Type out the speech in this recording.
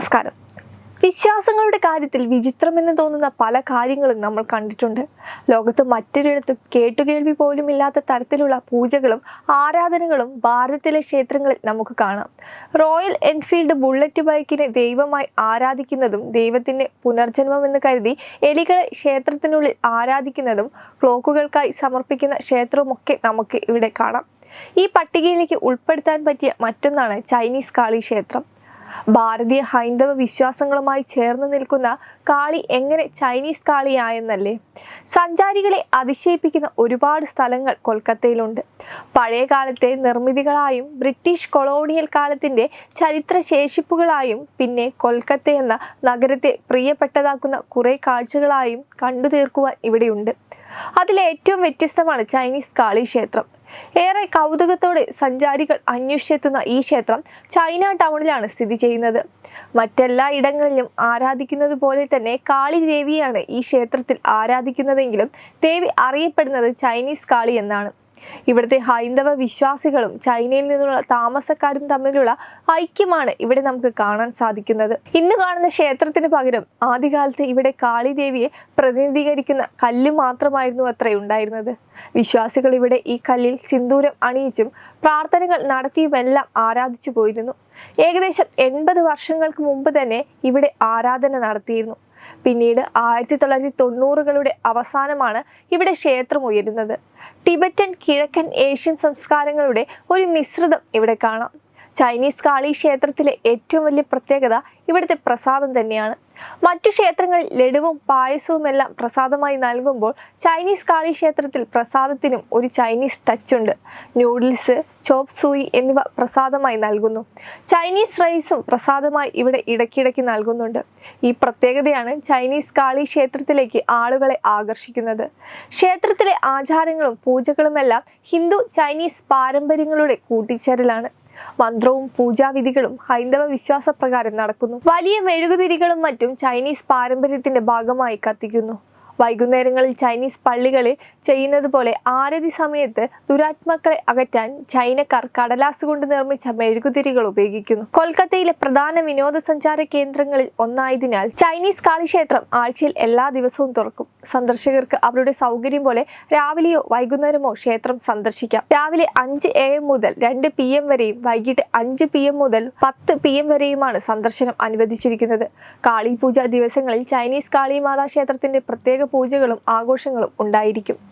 നമസ്കാരം. വിശ്വാസങ്ങളുടെ കാര്യത്തിൽ വിചിത്രമെന്ന് തോന്നുന്ന പല കാര്യങ്ങളും നമ്മൾ കണ്ടിട്ടുണ്ട്. ലോകത്ത് മറ്റൊരിടത്തും കേട്ടുകേൾവി പോലും ഇല്ലാത്ത തരത്തിലുള്ള പൂജകളും ആരാധനകളും ഭാരതത്തിലെ ക്ഷേത്രങ്ങളിൽ നമുക്ക് കാണാം. റോയൽ എൻഫീൽഡ് ബുള്ളറ്റ് ബൈക്കിനെ ദൈവമായി ആരാധിക്കുന്നതും ദൈവത്തിന്റെ പുനർജന്മമെന്ന് കരുതി എലികളെ ക്ഷേത്രത്തിനുള്ളിൽ ആരാധിക്കുന്നതും ക്ലോക്കുകൾക്കായി സമർപ്പിക്കുന്ന ക്ഷേത്രമൊക്കെ നമുക്ക് ഇവിടെ കാണാം. ഈ പട്ടികയിലേക്ക് ഉൾപ്പെടുത്താൻ പറ്റിയ മറ്റൊന്നാണ് ചൈനീസ് കാളി ക്ഷേത്രം. ഭാരതീയ ഹൈന്ദവ വിശ്വാസങ്ങളുമായി ചേർന്ന് നിൽക്കുന്ന കാളി എങ്ങനെ ചൈനീസ് കാളിയായെന്നല്ലേ? സഞ്ചാരികളെ അതിശയിപ്പിക്കുന്ന ഒരുപാട് സ്ഥലങ്ങൾ കൊൽക്കത്തയിലുണ്ട്. പഴയ കാലത്തെ നിർമ്മിതികളായും ബ്രിട്ടീഷ് കൊളോണിയൽ കാലത്തിന്റെ ചരിത്ര ശേഷിപ്പുകളായും പിന്നെ കൊൽക്കത്ത എന്ന നഗരത്തെ പ്രിയപ്പെട്ടതാക്കുന്ന കുറേ കാഴ്ചകളായും കണ്ടു തീർക്കുവാൻ ഇവിടെയുണ്ട്. അതിലേറ്റവും വ്യത്യസ്തമാണ് ചൈനീസ് കാളി ക്ഷേത്രം. ഏറെ കൗതുകത്തോടെ സഞ്ചാരികൾ അന്വേഷിച്ചെത്തുന്ന ഈ ക്ഷേത്രം ചൈന ടൗണിലാണ് സ്ഥിതി ചെയ്യുന്നത്. മറ്റെല്ലാ ഇടങ്ങളിലും ആരാധിക്കുന്നത് പോലെ തന്നെ കാളി ദേവിയാണ് ഈ ക്ഷേത്രത്തിൽ ആരാധിക്കുന്നതെങ്കിലും ദേവി അറിയപ്പെടുന്നത് ചൈനീസ് കാളി എന്നാണ്. ഇവിടുത്തെ ഹൈന്ദവ വിശ്വാസികളും ചൈനയിൽ നിന്നുള്ള താമസക്കാരും തമ്മിലുള്ള ഐക്യമാണ് ഇവിടെ നമുക്ക് കാണാൻ സാധിക്കുന്നത്. ഇന്ന് കാണുന്ന ക്ഷേത്രത്തിന് പകരം ആദ്യകാലത്ത് ഇവിടെ കാളിദേവിയെ പ്രതിനിധീകരിക്കുന്ന കല്ല് മാത്രമായിരുന്നു അത്ര ഉണ്ടായിരുന്നത്. വിശ്വാസികൾ ഇവിടെ ഈ കല്ലിൽ സിന്ദൂരം അണിയിച്ചും പ്രാർത്ഥനകൾ നടത്തിയുമെല്ലാം ആരാധിച്ചു പോയിരുന്നു. ഏകദേശം എൺപത് വർഷങ്ങൾക്ക് മുമ്പ് തന്നെ ഇവിടെ ആരാധന നടത്തിയിരുന്നു. പിന്നീട് ആയിരത്തി തൊള്ളായിരത്തി തൊണ്ണൂറുകളുടെ അവസാനമാണ് ഇവിടെ ക്ഷേത്രം ഉയരുന്നത്. ടിബറ്റൻ കിഴക്കൻ ഏഷ്യൻ സംസ്കാരങ്ങളുടെ ഒരു മിശ്രിതം ഇവിടെ കാണാം. ചൈനീസ് കാളി ക്ഷേത്രത്തിലെ ഏറ്റവും വലിയ പ്രത്യേകത ഇവിടുത്തെ പ്രസാദം തന്നെയാണ്. മറ്റു ക്ഷേത്രങ്ങളിൽ ലഡുവും പായസവും എല്ലാം പ്രസാദമായി നൽകുമ്പോൾ ചൈനീസ് കാളി ക്ഷേത്രത്തിൽ പ്രസാദത്തിനും ഒരു ചൈനീസ് ടച്ച് ഉണ്ട്. നൂഡിൽസ് ചോപ്പ് സൂയി എന്നിവ പ്രസാദമായി നൽകുന്നു. ചൈനീസ് റൈസും പ്രസാദമായി ഇവിടെ ഇടയ്ക്കിടയ്ക്ക് നൽകുന്നുണ്ട്. ഈ പ്രത്യേകതയാണ് ചൈനീസ് കാളി ക്ഷേത്രത്തിലേക്ക് ആളുകളെ ആകർഷിക്കുന്നത്. ക്ഷേത്രത്തിലെ ആചാരങ്ങളും പൂജകളുമെല്ലാം ഹിന്ദു ചൈനീസ് പാരമ്പര്യങ്ങളുടെ കൂട്ടിച്ചേരലാണ്. മന്ത്രവും പൂജാവിധികളും ഹൈന്ദവ വിശ്വാസപ്രകാരം നടക്കുന്നു. വലിയ മെഴുകുതിരികളും മറ്റും ചൈനീസ് പാരമ്പര്യത്തിന്റെ ഭാഗമായി കത്തിക്കുന്നു. വൈകുന്നേരങ്ങളിൽ ചൈനീസ് പള്ളികളിൽ ചെയ്യുന്നത് പോലെ ആരതി സമയത്ത് ദുരാത്മാക്കളെ അകറ്റാൻ ചൈനക്കാർ കടലാസ് കൊണ്ട് നിർമ്മിച്ച മെഴുകുതിരികൾ ഉപയോഗിക്കുന്നു. കൊൽക്കത്തയിലെ പ്രധാന വിനോദസഞ്ചാര കേന്ദ്രങ്ങളിൽ ഒന്നായതിനാൽ ചൈനീസ് കാളിക്ഷേത്രം ആഴ്ചയിൽ എല്ലാ ദിവസവും തുറക്കും. സന്ദർശകർക്ക് അവരുടെ സൗകര്യം പോലെ രാവിലെയോ വൈകുന്നേരമോ ക്ഷേത്രം സന്ദർശിക്കാം. രാവിലെ അഞ്ച് എ എം മുതൽ രണ്ട് പി എം വരെയും വൈകിട്ട് അഞ്ച് പി എം മുതൽ പത്ത് പി എം വരെയുമാണ് സന്ദർശനം അനുവദിച്ചിരിക്കുന്നത്. കാളി പൂജ ദിവസങ്ങളിൽ ചൈനീസ് കാളിമാതാ ക്ഷേത്രത്തിന്റെ പ്രത്യേക പൂജകളും ആഘോഷങ്ങളും ഉണ്ടായിരിക്കും.